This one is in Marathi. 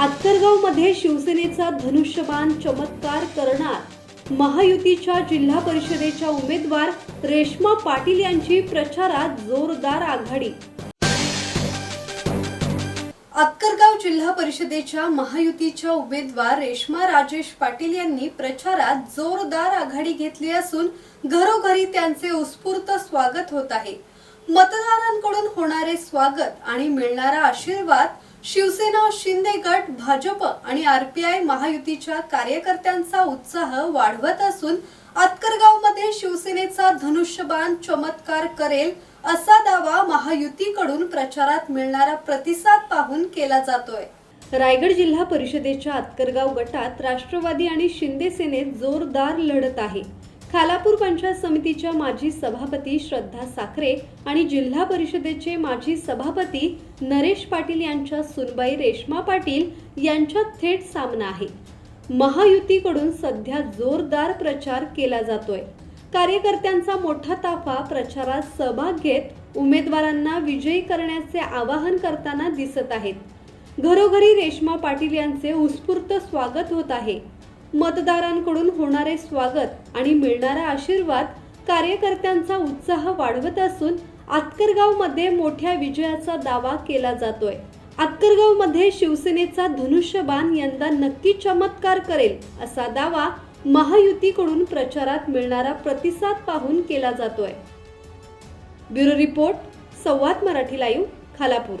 आत्तरगावमध्ये शिवसेनेचा धनुष्यबाण चमत्कार करणार. महायुतीच्या जिल्हा परिषदेच्या उमेदवार रेश्मा पाटील यांची प्रचारात जोरदार आघाडी. अक्करगाव जिल्हा परिषदेच्या महायुतीच्या उमेदवार रेश्मा राजेश पाटील यांनी प्रचारात जोरदार आघाडी घेतली असून घरोघरी त्यांचे उत्स्फूर्त स्वागत होत आहे. मतदारांकडून होणारे स्वागत आणि मिळणारा आशीर्वाद शिवसेना शिंदे गट भाजप आणि आरपीआय महायुतीच्या कार्यकर्त्यांचा उत्साह वाढवत असून आतकरगावमध्ये शिवसेनेचा धनुष्यबाण चमत्कार करेल असा दावा महायुतीकडून प्रचारात मिळणारा प्रतिसाद पाहून केला जातोय. रायगड जिल्हा परिषदेच्या आतकरगाव गटात राष्ट्रवादी आणि शिंदे सेनेत जोरदार लढत आहे. खालापूर पंचायत समितीच्या माजी सभापती श्रद्धा साखरे आणि जिल्हा परिषदेचे माजी सभापती नरेश पाटील यांच्या सुनबाई रेश्मा पाटील यांच्यात थेट सामना आहे. महायुतीकडून सध्या जोरदार प्रचार केला जातोय. कार्यकर्त्यांचा मोठा ताफा प्रचारात सहभाग घेत उमेदवारांना विजयी करण्याचे आवाहन करताना दिसत आहेत. घरोघरी रेश्मा पाटील यांचे उत्स्फूर्त स्वागत होत आहे. मतदारांकडून होणारे स्वागत आणि मिळणारा आशीर्वाद कार्यकर्त्यांचा उत्साह वाढवत असून आतकरगावमध्ये मोठ्या विजयाचा दावा केला जातोय. आतकरगावमध्ये शिवसेनेचा धनुष्यबाण यंदा नक्की चमत्कार करेल असा दावा महायुतीकडून प्रचारात मिळणारा प्रतिसाद पाहून केला जातोय. Bureau report Samvad Marathi live Khalapur.